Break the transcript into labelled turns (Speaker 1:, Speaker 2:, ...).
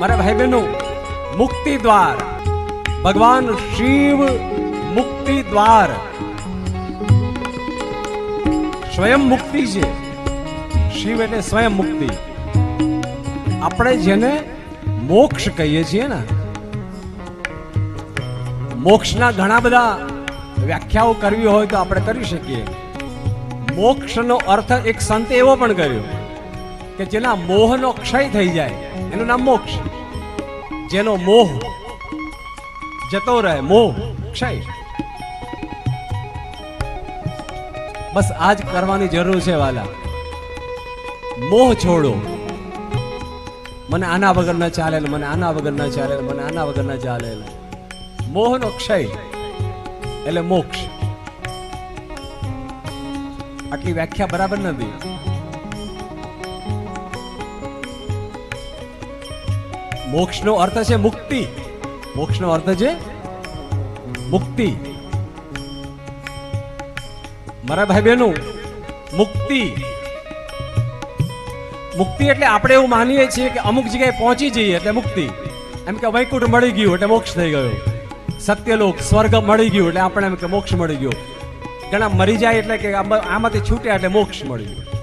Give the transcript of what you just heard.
Speaker 1: મારા ભાઈ બહેનો મુક્તિ દ્વાર. ભગવાન શિવ મુક્તિ દ્વાર. સ્વયં મુક્તિ છે. શિવ એટલે સ્વયં મુક્તિ. આપણે જેને મોક્ષ કહીએ છીએ ને, મોક્ષના ઘણા બધા વ્યાખ્યાઓ કરવી હોય તો આપણે કરી શકીએ. મોક્ષનો અર્થ એક સંતે એવો પણ કર્યો. કે જેના મોહનો ક્ષય થઈ જાય, એનું નામ મોક્ષ. જેનો મોહ જતો રહે, મોહ ક્ષય. બસ આજ કરવાની જરૂર છે વાલા. મોહ છોડો. મને આના વગર ન ચાલે મને આના વગર ન ચાલે મને આના વગર ન ચાલે. મોહનો ક્ષય એટલે મોક્ષ. આટલી વ્યાખ્યા બરાબર નથી મોક્ષનો અર્થ છે મુક્તિ. મોક્ષનો અર્થ છે મુક્તિ. મારા ભાઈ બહેનો મુક્તિ. મુક્તિ એટલે આપણે એવું માનીએ છીએ કે અમુક જગ્યાએ પહોંચી જઈએ એટલે મુક્તિ. એમ કે વૈકુંઠ મળી ગયું એટલે મોક્ષ થઈ ગયો. સત્યલોક, સ્વર્ગ મળી ગયું એટલે આપણે એમ કે મોક્ષ મળી ગયો. ઘણા મરી જાય એટલે કે આમાંથી છૂટ્યા એટલે મોક્ષ મળી ગયો.